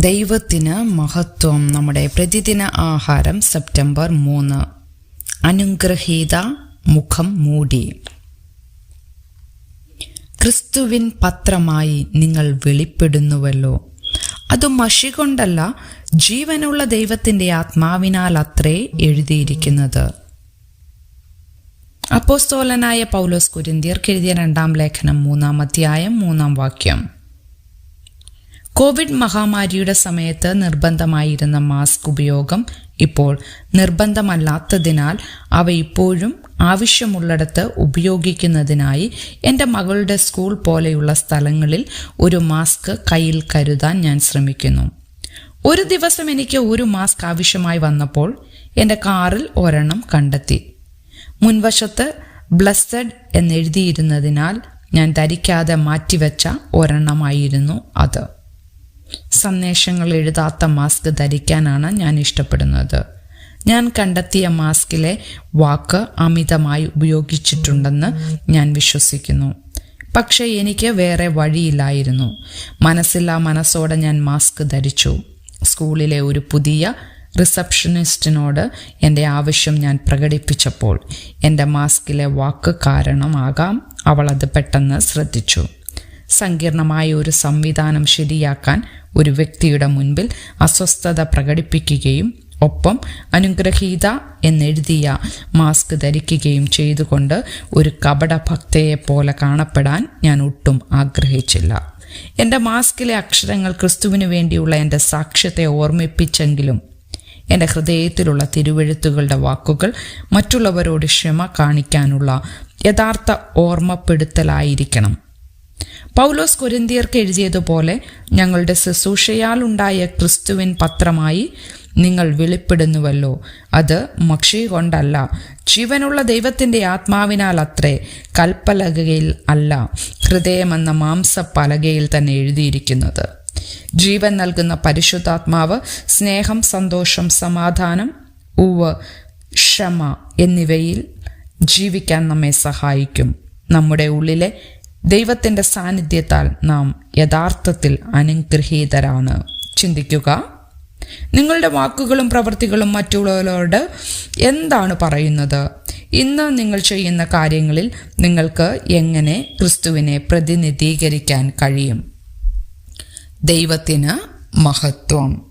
ദൈവത്തിന് മഹത്വം. നമ്മുടെ പ്രതിദിന ആഹാരം സെപ്റ്റംബർ മൂന്ന്. അനുഗ്രഹീത മുഖം മൂടി. ക്രിസ്തുവിൻ പത്രമായി നിങ്ങൾ വെളിപ്പെടുന്നുവല്ലോ. അത് മഷി കൊണ്ടല്ല ജീവനുള്ള ദൈവത്തിന്റെ ആത്മാവിനാൽ അത്രേ എഴുതിയിരിക്കുന്നത്. അപ്പോസ്തോലനായ പൗലോസ് കുരിന്തിയർക്ക് എഴുതിയ രണ്ടാം ലേഖനം മൂന്നാം അധ്യായം മൂന്നാം വാക്യം. കോവിഡ് മഹാമാരിയുടെ സമയത്ത് നിർബന്ധമായിരുന്ന മാസ്ക് ഉപയോഗം ഇപ്പോൾ നിർബന്ധമല്ലാത്തതിനാൽ അവ ഇപ്പോഴും ആവശ്യമുള്ളിടത്ത് ഉപയോഗിക്കുന്നതിനായി എന്റെ മകളുടെ സ്കൂൾ പോലെയുള്ള സ്ഥലങ്ങളിൽ ഒരു മാസ്ക് കയ്യിൽ കരുതാൻ ഞാൻ ശ്രമിക്കുന്നു. ഒരു ദിവസം എനിക്ക് ഒരു മാസ്ക് ആവശ്യമായി വന്നപ്പോൾ എന്റെ കാറിൽ ഒരെണ്ണം കണ്ടെത്തി. മുൻവശത്ത് ബ്ലസ്സഡ് എന്നെഴുതിയിരുന്നതിനാൽ ഞാൻ ധരിക്കാതെ മാറ്റിവെച്ച ഒരെണ്ണമായിരുന്നു അത്. സന്ദേശങ്ങൾ എഴുതാത്ത മാസ്ക് ധരിക്കാനാണ് ഞാൻ ഇഷ്ടപ്പെടുന്നത്. ഞാൻ കണ്ടെത്തിയ മാസ്കിലെ വാക്ക് അമിതമായി ഉപയോഗിച്ചിട്ടുണ്ടെന്ന് ഞാൻ വിശ്വസിക്കുന്നു. പക്ഷേ എനിക്ക് വേറെ വഴിയില്ലായിരുന്നു. മനസ്സില്ലാ മനസ്സോടെ ഞാൻ മാസ്ക് ധരിച്ചു. സ്കൂളിലെ ഒരു പുതിയ റിസപ്ഷനിസ്റ്റിനോട് എന്റെ ആവശ്യം ഞാൻ പ്രകടിപ്പിച്ചപ്പോൾ എന്റെ മാസ്കിലെ വാക്ക് കാരണമാകാം. അവൾ അത് പെട്ടെന്ന് ശ്രദ്ധിച്ചു. സങ്കീർണമായ ഒരു സംവിധാനം ശരിയാക്കാൻ ഒരു വ്യക്തിയുടെ മുൻപിൽ അസ്വസ്ഥത പ്രകടിപ്പിക്കുകയും ഒപ്പം അനുഗ്രഹീത എന്നെഴുതിയ മാസ്ക് ധരിക്കുകയും ചെയ്തുകൊണ്ട് ഒരു കപട ഭക്തയെ പോലെ കാണപ്പെടാൻ ഞാൻ ഒട്ടും ആഗ്രഹിച്ചില്ല. എന്റെ മാസ്കിലെ അക്ഷരങ്ങൾ ക്രിസ്തുവിനു വേണ്ടിയുള്ള എന്റെ സാക്ഷ്യത്തെ ഓർമ്മിപ്പിച്ചെങ്കിലും എന്റെ ഹൃദയത്തിലുള്ള തിരുവെഴുത്തുകളുടെ വാക്കുകൾ മറ്റുള്ളവരോട് ക്ഷമ കാണിക്കാനുള്ള യഥാർത്ഥ ഓർമ്മപ്പെടുത്തലായിരിക്കണം. പൗലോസ് കൊരിന്തിയർക്ക് എഴുതിയതുപോലെ ഞങ്ങളുടെ ശുശ്രൂഷയാൽ ഉണ്ടായ ക്രിസ്തുവിൻ പത്രമായി നിങ്ങൾ വെളിപ്പെടുന്നുവല്ലോ. അത് മക്ഷി കൊണ്ടല്ല ജീവനുള്ള ദൈവത്തിന്റെ ആത്മാവിനാൽ അത്രേ കൽപ്പലകയിൽ അല്ല ഹൃദയമെന്ന മാംസപ്പലകയിൽ തന്നെ എഴുതിയിരിക്കുന്നത്. ജീവൻ നൽകുന്ന പരിശുദ്ധാത്മാവ് സ്നേഹം സന്തോഷം സമാധാനം ഉവ് ക്ഷമ എന്നിവയിൽ ജീവിക്കാൻ നമ്മെ സഹായിക്കും. നമ്മുടെ ഉള്ളിലെ ദൈവത്തിന്റെ സാന്നിധ്യത്താൽ നാം യഥാർത്ഥത്തിൽ അനുഗ്രഹീതരാണ്. ചിന്തിക്കുക. നിങ്ങളുടെ വാക്കുകളും പ്രവൃത്തികളും മറ്റുള്ളവരോട് എന്താണ് പറയുന്നത്? ഇന്ന് നിങ്ങൾ ചെയ്യുന്ന കാര്യങ്ങളിൽ നിങ്ങൾക്ക് എങ്ങനെ ക്രിസ്തുവിനെ പ്രതിനിധീകരിക്കാൻ കഴിയും? ദൈവത്തിന് മഹത്വം.